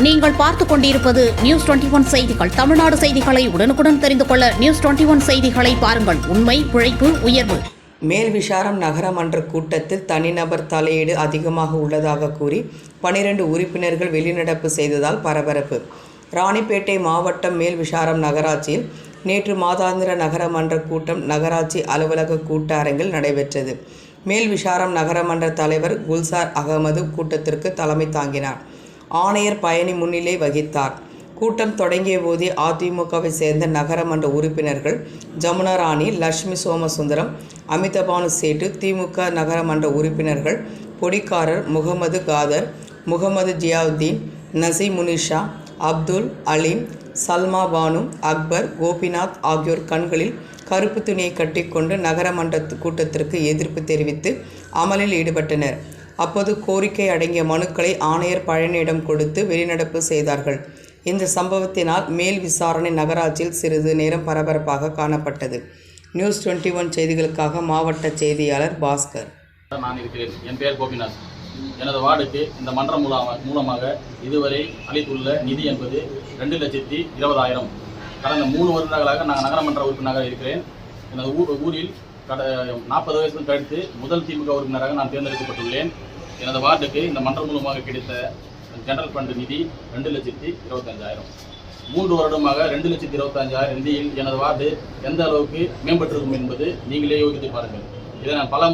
நீங்கள் பார்த்துக் கொண்டிருப்பது நியூஸ் டுவெண்டி ஒன் செய்திகள். தமிழ்நாடு செய்திகளை உடனுக்குடன் தெரிந்து கொள்ள நியூஸ் டுவெண்டி ஒன் செய்திகளை பாருங்கள். உண்மை உழைப்பு உயர்வு. மேல் விசாரம் நகரமன்ற கூட்டத்தில் தனிநபர் தலையீடு அதிகமாக உள்ளதாக கூறி பனிரெண்டு உறுப்பினர்கள் வெளிநடப்பு செய்ததால் பரபரப்பு. ராணிப்பேட்டை மாவட்டம் மேல் விசாரம் நகராட்சியில் நேற்று மாதாந்திர நகரமன்ற கூட்டம் நகராட்சி அலுவலக கூட்ட அரங்கில் நடைபெற்றது. மேல் விசாரம் நகரமன்ற தலைவர் குல்சார் அகமது கூட்டத்திற்கு தலைமை தாங்கினார். ஆணையர் பயணி முன்னிலை வகித்தார். கூட்டம் தொடங்கிய போதே அதிமுகவை சேர்ந்த நகரமன்ற உறுப்பினர்கள் ஜமுனா ராணி லட்சுமி சோமசுந்தரம் அமிதபானு சேட்டு திமுக நகரமன்ற உறுப்பினர்கள் பொடிக்காரர் முகமது காதர் முகமது ஜியாவுத்தீன் நசி முனிஷா அப்துல் அலீம் சல்மா பானு அக்பர் கோபிநாத் ஆகியோர் கண்களில் கருப்பு துணியை கட்டிக்கொண்டு நகரமன்ற கூட்டத்திற்கு எதிர்ப்பு தெரிவித்து அமலில் ஈடுபட்டனர். அப்போது கோரிக்கை அடங்கிய மனுக்களை ஆணையர் பழனியிடம் கொடுத்து வெளிநடப்பு செய்தார்கள். இந்த சம்பவத்தினால் மேல் விசாரணை நகராட்சியில் சிறிது நேரம் பரபரப்பாக காணப்பட்டது. நியூஸ் டுவெண்ட்டி ஒன் செய்திகளுக்காக மாவட்ட செய்தியாளர் பாஸ்கர். நான் இருக்கிறேன். என் பெயர் கோபிநாத். எனது வார்டுக்கு இந்த மன்றம் மூலமாக மூலமாக இதுவரை அளித்துள்ள நிதி என்பது ரெண்டு லட்சத்தி இருபதாயிரம். கடந்த மூணு வருடங்களாக நான் நகரமன்ற உறுப்பினராக இருக்கிறேன். எனது ஊர் ஊரில் கட நாற்பது வயசு கழித்து முதல் திமுக உறுப்பினராக நான் தேர்ந்தெடுக்கப்பட்டுள்ளேன். எனது வார்டுக்கு இந்த மன்றம் மூலமாக கிடைத்த ஜெனரல் ஃபண்ட் நிதி ரெண்டு லட்சத்தி இருபத்தஞ்சாயிரம். மூன்று வருடமாக ரெண்டு லட்சத்தி இருபத்தஞ்சாயிரம் நிதியில் எனது வார்டு எந்த அளவுக்கு மேம்பட்டிருக்கும் என்பது நீங்களே யோசித்து பாருங்கள். இதை நான் பல